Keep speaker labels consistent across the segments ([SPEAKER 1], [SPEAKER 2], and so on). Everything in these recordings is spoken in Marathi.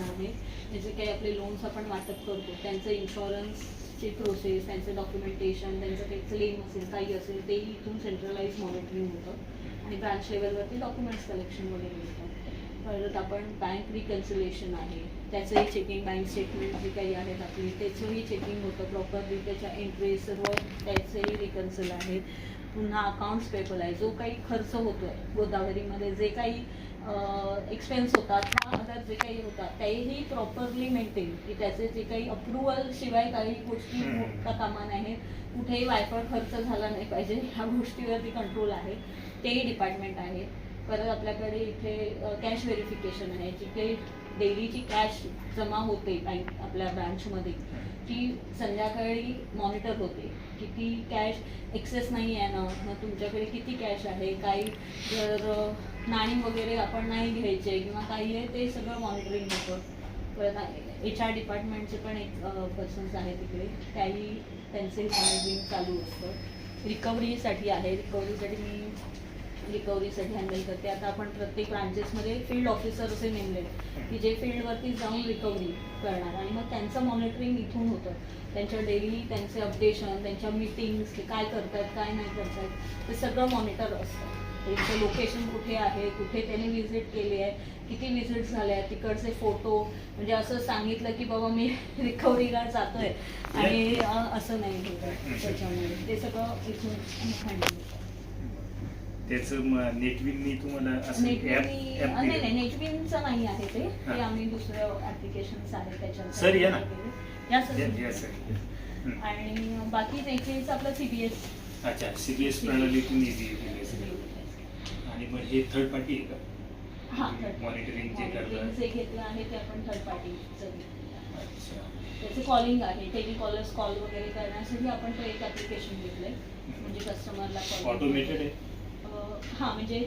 [SPEAKER 1] पण आहे. हे काही आपले लोन्स आपण वाटप करतो. त्यांचं इन्शुरन्सची प्रोसेस त्यांचं डॉक्युमेंटेशन त्यांचं काही क्लेम असेल काही असेल तेही इथून सेंट्रलाइज मॉनिटरिंग होतं. आणि ब्रांच लेवलवरती डॉक्युमेंट्स कलेक्शन वगैरे होतं. परत आपण बँक रिकन्सिलेशन आहे. त्याचंही चेकिंग बँक स्टेटमेंट जे काही आहेत आपली त्याचंही चेकिंग होतं प्रॉपरली त्याच्या एंट्री सर्व त्याचेही रिकन्सिल आहेत. पुन्हा अकाउंट्स पेपल आहे जो काही खर्च होतोय गोदावरीमध्ये जे काही एक्सपेन्स होतात किंवा अदर जे काही होतात तेही प्रॉपरली मेंटेन की त्याचे जे काही अप्रुव्हल शिवाय काही गोष्टी. होता कामा नाही कुठेही वायफळ खर्च झाला नाही पाहिजे ह्या गोष्टीवरती कंट्रोल आहे. तेही डिपार्टमेंट आहे. परत आपल्याकडे इथे कॅश व्हेरिफिकेशन आहे जी काही डेलीची कॅश जमा होते बँक आपल्या ब्रँचमध्ये ती संध्याकाळी मॉनिटर होते. किती कॅश एक्सेस नाही आहे ना मग तुमच्याकडे किती कॅश आहे काही जर अ, नाणी वगैरे आपण नाही घ्यायचे किंवा काही आहे ते सगळं मॉनिटरिंग होतं. परत एच आर डिपार्टमेंटचे पण एक पर्सन्स आहेत तिकडे. त्याही त्यांचे मॉनिटरिंग चालू असतं. रिकव्हरीसाठी आहे. रिकव्हरीसाठी मी रिकव्हरीसाठी हँडल करते. आता आपण प्रत्येक ब्रांचेसमध्ये फील्ड ऑफिसर असे नेमले की जे फील्डवरती जाऊन रिकव्हरी करणार. आणि मग त्यांचं मॉनिटरिंग इथून होतं. त्यांच्या डेली त्यांचे अपडेशन त्यांच्या मीटिंग्स काय करतात काय नाही करतात ते सगळं मॉनिटर असतं. त्यांचं लोकेशन कुठे आहे कुठे त्यांनी व्हिजिट केली आहे किती व्हिजिट झाले आहेत तिकडचे फोटो म्हणजे असं सांगितलं की बाबा मी रिकव्हरीला जातोय. आणि असं नाही होतं त्याच्यामुळे. ते सगळं इथून हँडल होतं
[SPEAKER 2] त्याचं नेटविननी तुम्हाला असं
[SPEAKER 1] नेटविन
[SPEAKER 2] ऍप
[SPEAKER 1] नाही नाही नेटविनचं नाही आहे ते.
[SPEAKER 2] हा.
[SPEAKER 1] ते आम्ही दुसऱ्या ऍप्लिकेशन्स आहेत त्याच्यावर
[SPEAKER 2] या ना.
[SPEAKER 1] सर. आणि बाकी त्याचेच आपलं सीबीएस
[SPEAKER 2] अच्छा सीबीएस प्रणालीतून इझी आणि मग हे थर्ड पार्टी आहे का? Monitoring जे करतात.
[SPEAKER 1] जे घेतलं आहे ते आपण थर्ड पार्टीचं
[SPEAKER 2] अच्छा.
[SPEAKER 1] त्याचे कॉलिंग आहे. टेलिकॉलर्स कॉल वगैरे करण्यासाठी आपण तो एक ऍप्लिकेशन घेतलंय. म्हणजे कस्टमरला कॉल
[SPEAKER 2] ऑटोमेटेड आहे?
[SPEAKER 1] हां म्हणजे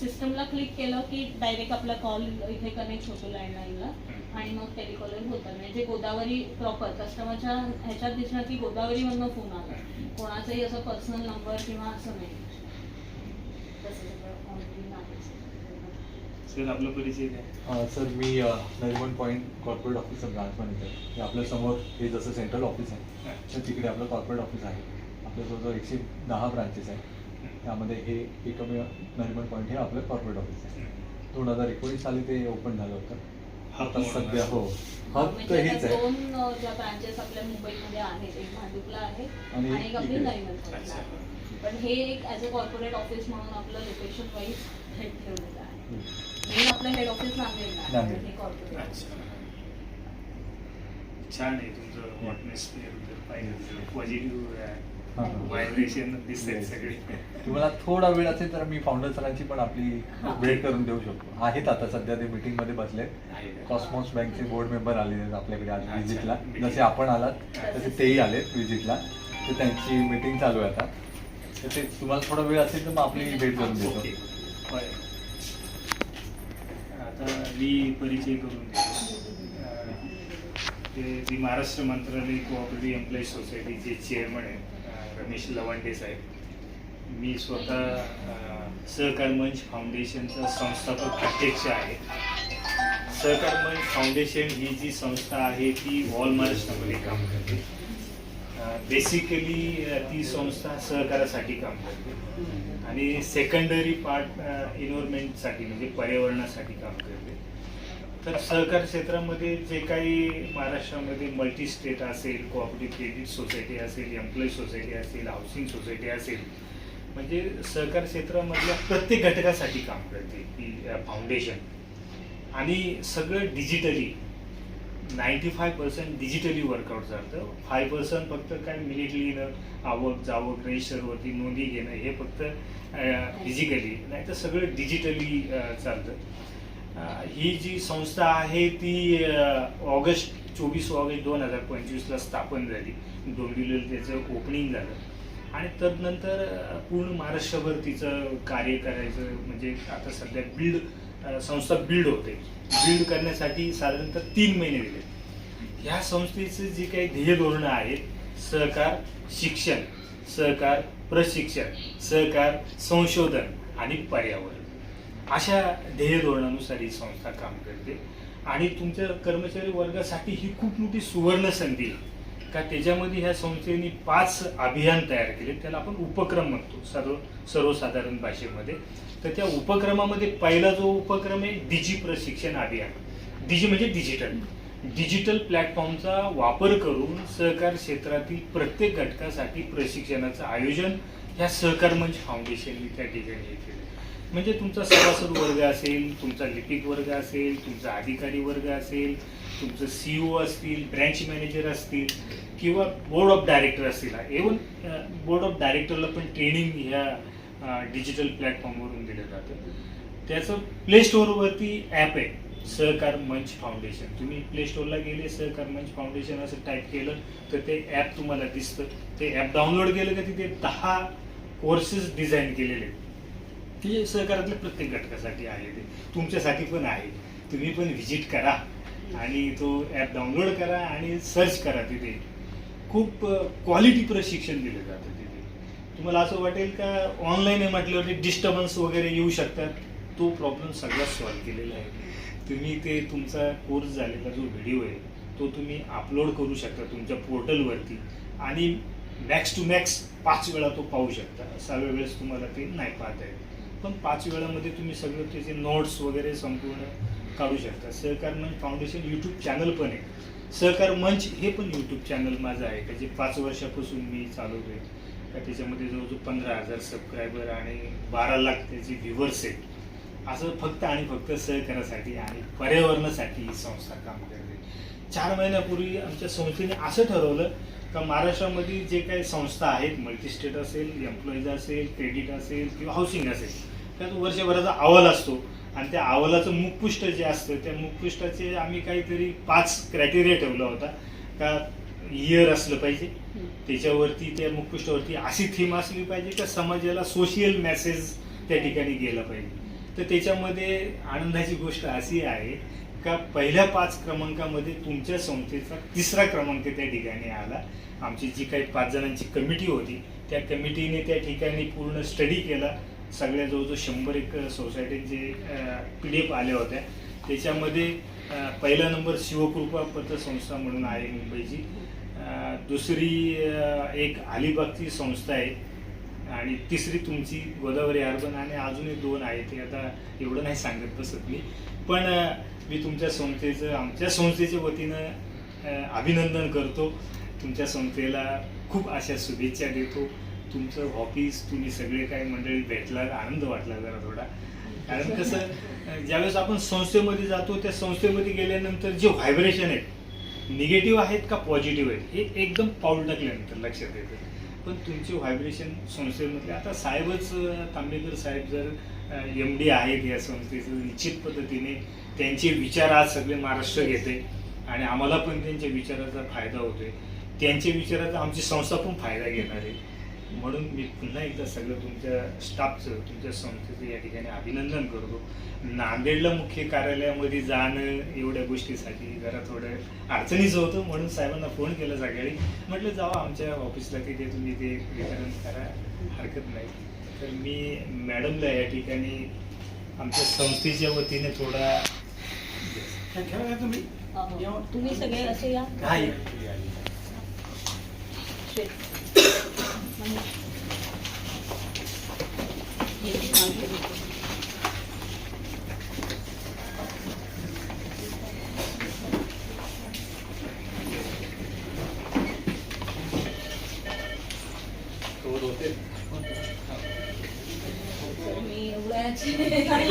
[SPEAKER 1] सिस्टमला क्लिक केलं की डायरेक्ट आपला कॉल इथे कनेक्ट होतो लँडलाईनला. आणि मग टेलिकॉलर होतात म्हणजे गोदावरी प्रॉपर कस्टमरच्या ह्याच्यात दिसणार की गोदावरीमधनं फोन आला. कोणाचाही असं पर्सनल नंबर किंवा असं नाही तसं सगळं ऑनलाईन आहे
[SPEAKER 2] सर आपला परिचय द्या.
[SPEAKER 3] सर मी नरिमन पॉईंट कॉर्पोरेट ऑफिसचा ब्रांच मॅनेजर. हे आपल्यासमोर हे जसं सेंट्रल ऑफिस आहे तर तिकडे आपलं कॉर्पोरेट ऑफिस आहे. आपल्या जवळजवळ एकशे दहा ब्रांचेस आहेत. त्यामध्ये हे एकमेव नरिमन पॉईंट हे आपलं कॉर्पोरेट ऑफिस आहे. दोन हजार एकोणीस साली ते ओपन झालं होतं. आता सध्या हो. तर
[SPEAKER 1] म्हणजे
[SPEAKER 3] हेच आहे.
[SPEAKER 1] दोन अ, ज्या ब्रांचेस आपल्या मुंबईमध्ये आहेत एक भांडुपला आहे
[SPEAKER 3] आणि
[SPEAKER 1] एक आपली. नरिमन आहे. पण हे एक ॲज अ कॉर्पोरेट ऑफिस म्हणून आपलं लोकेशन वाईज हेड ठेवलेलं आहे. मेन आपलं हेड ऑफिस नांदेडला आहे.
[SPEAKER 3] नांदेड.
[SPEAKER 1] हे कॉर्पोरेट
[SPEAKER 2] अच्छा. छान आहे तुमचं पाहिजे पॉझिटिव्ह
[SPEAKER 3] हां, हां.
[SPEAKER 2] व्हायब्रेशन दिसतात सगळे.
[SPEAKER 3] तुम्हाला थोडा वेळ असेल तर मी फाउंडर सरांची पण आपली
[SPEAKER 1] हा.
[SPEAKER 3] भेट करून देऊ शकतो. आहेत आता सध्या ते मीटिंगमध्ये बसले
[SPEAKER 2] आहे का?
[SPEAKER 3] कॉस्मॉस बँकचे बोर्ड मेंबर आलेले आहेत आपल्याकडे आज
[SPEAKER 2] अच्छा.
[SPEAKER 3] व्हिजिटला. जसे आपण आलात तसे तेही आलेत व्हिजिटला तर त्यांची मीटिंग चालू आहे आता. तर ते तुम्हाला थोडा वेळ असेल तर मग आपली भेट करून देतो.
[SPEAKER 2] ओके. आता मी परिचय करून देतो. अं, ते जी महाराष्ट्र मंत्रालय कोऑपरेटिव्ह एम्प्लॉई सोसायटीचे चेअरमन आहेत अं, रमेश लवंडे साहेब. मी स्वतः अं, सहकार मंच फाउंडेशनचा संस्थापक अध्यक्ष आहे. सहकार मंच फाउंडेशन ही जी संस्था आहे ती ऑल महाराष्ट्रामध्ये काम करते. बेसिकली ती संस्था सहकारासाठी काम करते. आणि सेकंडरी पार्ट इन्व्हायरमेंटसाठी म्हणजे पर्यावरणासाठी काम करते. तर सहकार क्षेत्रामध्ये जे काही महाराष्ट्रामध्ये मल्टी स्टेट असेल कोऑपरेटिव्ह क्रेडिट सोसायटी असेल एम्प्लॉई सोसायटी असेल हाऊसिंग सोसायटी असेल म्हणजे सहकार क्षेत्रामधल्या प्रत्येक घटकासाठी काम करते ती फाउंडेशन आणि सगळं digitally ninety five percent digitally work out चालतं फाय पर्सेंट फक्त काय मिनिट येणं आवक जावक रजिस्टरवरती नोंदी घेणं हे फक्त फिजिकली नाही तर सगळं डिजिटली चालतं. ही जी संस्था आहे ती ऑगस्ट चोवीस ऑगस्ट दोन हजार पंचवीसला स्थापन झाली. डोंबिवलीला त्याचं ओपनिंग झालं. आणि तदनंतर पूर्ण महाराष्ट्रभर तिचं कार्य करायचं म्हणजे आता सध्या बिल्ड संस्था बिल्ड होते. बिल्ड करण्यासाठी साधारणतः तीन महिने दिले. ह्या संस्थेचं जे काही ध्येय धोरणं आहेत सहकार शिक्षण सहकार प्रशिक्षण सहकार संशोधन आणि पर्यावरण. अशा ध्येय धोरणानुसार ही संस्था काम करते. आणि तुमच्या कर्मचारी वर्गासाठी ही खूप मोठी सुवर्ण संधी आहे. का त्याच्यामध्ये ह्या संस्थेने पाच अभियान तयार केले. त्याला आपण उपक्रम म्हणतो सर्व सर्वसाधारण भाषेमध्ये. तर त्या उपक्रमामध्ये पहिला जो उपक्रम आहे डिजी प्रशिक्षण अभियान. डिजी म्हणजे डिजिटल. डिजिटल प्लॅटफॉर्मचा वापर करून सहकार क्षेत्रातील प्रत्येक घटकासाठी प्रशिक्षणाचं आयोजन ह्या सहकार मंच फाउंडेशनने त्या ठिकाणी केलं. म्हणजे तुमचा सभासद वर्ग असेल तुमचा लिपिक वर्ग असेल तुमचा अधिकारी वर्ग असेल तुमचं सीईओ असतील ब्रँच मॅनेजर असतील किंवा बोर्ड ऑफ डायरेक्टर असतील. एवन बोर्ड ऑफ डायरेक्टरला पण ट्रेनिंग ह्या डिजिटल प्लॅटफॉर्मवरून दिलं जातं. त्याचं प्ले स्टोअरवरती ॲप आहे सहकार मंच फाउंडेशन तुम्ही प्ले स्टोअरला गेले सहकार मंच फाउंडेशन असं टाईप केलं तर ते ॲप तुम्हाला दिसतं. ते ॲप डाउनलोड केलं का तिथे दहा कोर्सेस डिझाईन केलेले आहेत. ते सहकारातल्या प्रत्येक घटकासाठी आहे ते. तुमच्यासाठी पण आहे. तुम्ही पण व्हिजिट करा आणि तो ॲप डाउनलोड करा आणि सर्च करा तिथे. खूप क्वालिटी प्रशिक्षण दिलं जातं तिथे. तुम्हाला असं वाटेल का ऑनलाईन आहे म्हटल्यावरती डिस्टर्बन्स वगैरे येऊ शकतात? तो प्रॉब्लेम सगळा सॉल्व्ह केलेला आहे. तुम्ही ते तुमचा कोर्स झालेला जो व्हिडिओ आहे तो तुम्ही अपलोड करू शकता तुमच्या पोर्टलवरती आणि मॅक्स टू मॅक्स पाच वेळा तो पाहू शकता. सहाव्या वेळेस तुम्हाला ते नाही पाहता येत. पण पाच वेळामध्ये तुम्ही सगळं त्याचे नोट्स वगैरे संपूर्ण काढू शकता. सहकार मंच फाउंडेशन यूट्यूब चॅनल पण आहे. सहकार मंच हे पण यूट्यूब चॅनल माझं आहे का? जे पाच वर्षापासून मी चालवतोय. का त्याच्यामध्ये जवळजवळ पंधरा हजार सबस्क्रायबर आणि बारा लाख त्याचे व्ह्युअर्स आहेत. असं फक्त आणि फक्त सहकारासाठी आणि पर्यावरणासाठी ही संस्था काम करते. चार महिन्यापूर्वी आमच्या संस्थेने असं ठरवलं का महाराष्ट्रामध्ये जे काही संस्था आहेत मल्टीस्टेट असेल एम्प्लॉईज असेल क्रेडिट असेल किंवा हाऊसिंग असेल त्यात वर्षभराचा अहवाल असतो. आणि त्या अहवालाचं मुखपृष्ठ जे असतं त्या मुखपृष्ठाचे आम्ही काहीतरी पाच क्रायटेरिया ठेवला होता. का इयर असलं पाहिजे त्याच्यावरती त्या मुखपृष्ठावरती अशी थीम असली पाहिजे का समाजाला सोशियल मेसेज त्या ठिकाणी गेला पाहिजे. तर त्याच्यामध्ये आनंदाची गोष्ट अशी आहे का पहिल्या पाच क्रमांकामध्ये तुमच्या संस्थेचा तिसरा क्रमांक त्या ठिकाणी आला. आमची जी काही पाच जणांची कमिटी होती त्या कमिटीने त्या ठिकाणी पूर्ण स्टडी केला. सगळ्या जवळजवळ शंभर एक सोसायटीचे पी डी एफ आल्या होत्या. त्याच्यामध्ये पहिला नंबर शिवकृपा पतसंस्था म्हणून आहे मुंबईची. दुसरी एक अलिबागची संस्था आहे. आणि तिसरी तुमची गोदावरी अर्बन आणि अजूनही दोन आहे ते आता एवढं नाही सांगत बसत मी. पण मी तुमच्या संस्थेचं आमच्या संस्थेच्या वतीनं अभिनंदन करतो. तुमच्या संस्थेला खूप अशा शुभेच्छा देतो. तुमचं ऑफिस तुम्ही सगळे काही मंडळी भेटला आनंद वाटला जरा थोडा. कारण कसं ज्यावेळेस आपण संस्थेमध्ये जातो त्या संस्थेमध्ये गेल्यानंतर जे व्हायब्रेशन आहेत निगेटिव्ह आहेत का पॉझिटिव्ह आहेत हे एकदम पाऊल टाकल्यानंतर लक्षात येतं. पण तुमची व्हायब्रेशन संस्थेमधले. आता साहेबच तांबेकर साहेब जर एम डी आहेत या संस्थेचं निश्चित पद्धतीने त्यांचे विचार आज सगळे महाराष्ट्र घेते आणि आम्हाला पण त्यांच्या विचाराचा फायदा होतोय. त्यांच्या विचाराचा आमची संस्था पण फायदा घेणार आहे. म्हणून मी पुन्हा एकदा सगळं तुमच्या स्टाफचं तुमच्या संस्थेचं या ठिकाणी अभिनंदन करतो. नांदेडला मुख्य कार्यालयामध्ये जाणं एवढ्या गोष्टीसाठी जरा थोडं अडचणीचं होतं म्हणून साहेबांना फोन केला सकाळी. म्हटलं जावा आमच्या ऑफिसला तिथे तुम्ही ते वितरण करा हरकत नाही. तर मी मॅडमला या ठिकाणी आमच्या संस्थेच्या वतीने थोडा तुम्ही?
[SPEAKER 1] सगळे असे या? नाही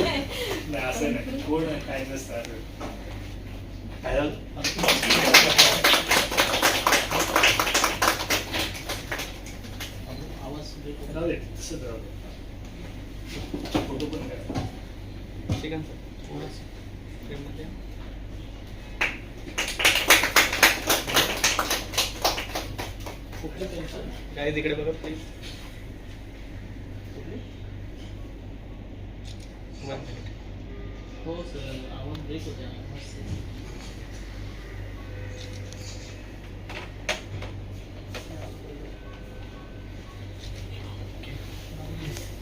[SPEAKER 1] आहे.
[SPEAKER 2] नाही असं नाही कोण काय नसतं फोटो पण करा
[SPEAKER 4] सर. थोडंसं फ्रेममध्ये कुठलं टेन्शन काय तिकडे बघा प्लीज वन मिनिट
[SPEAKER 5] हो सर आवाज ब्रेक होते